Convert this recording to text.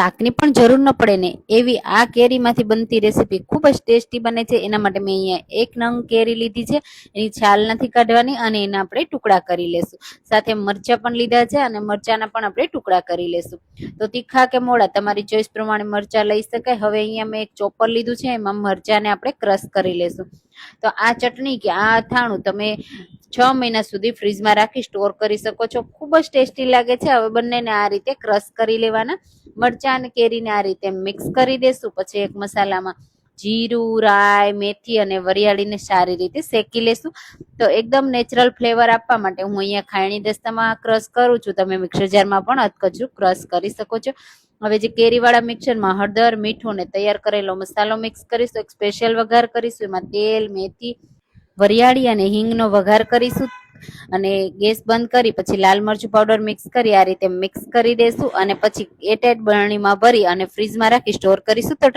શાકની પણ જરૂર ન પડે ને, એવી આ કેરીમાંથી બનતી રેસીપી ખૂબ જ ટેસ્ટી બને છે. એના માટે મેં અહીંયા એક નંગ કેરી લીધી છે. એની છાલ નથી કાઢવાની અને એના આપણે ટુકડા કરી લેશું. સાથે મરચાં પણ લીધા છે અને મરચાંના પણ આપણે ટુકડા કરી લેશું. તો તીખા કે મોડા તમારી ચોઈસ પ્રમાણે મરચાં લઈ શકાય. હવે અહીંયા મેં એક ચોપર લીધું છે. એમાં મરચાંને આપણે ક્રશ કરી લેશું. તો આ ચટણી કે આ અથાણું તમે છ મહિના સુધી ફ્રીજમાં રાખી સ્ટોર કરી શકો છો. ખૂબ જ ટેસ્ટી લાગે છે. હવે બંનેને આ રીતે ક્રશ કરી લેવાના. મરચાં અને કેરીને આ રીતે મિક્સ કરી દેશું. પછી એક મસાલામાં જીરું રાય મેથી અને વરિયાળીને સારી રીતે શેકી લેશું. તો એકદમ નેચરલ ફ્લેવર આપવા માટે હું અહીંયા ખાયણી દસ્તામાં ક્રશ કરું છું. તમે મિક્સર જારમાં પણ અધકચરું ક્રશ કરી શકો છો. હવે જે કેરીવાળા મિક્સરમાં હળદર, મીઠું ને તૈયાર કરેલો મસાલો મિક્સ કરીશું. એક સ્પેશિયલ વઘાર કરીશું. એમાં તેલ, મેથી વરિયાળી અને હિંગનો વઘાર કરીશું અને ગેસ બંધ કરી, પછી લાલ મરચું પાવડર મિક્સ કરી, આ રીતે મિક્સ કરી દેશું અને પછી એટેડ બરણીમાં ભરી અને ફ્રીજમાં રાખી સ્ટોર કરીશું. તો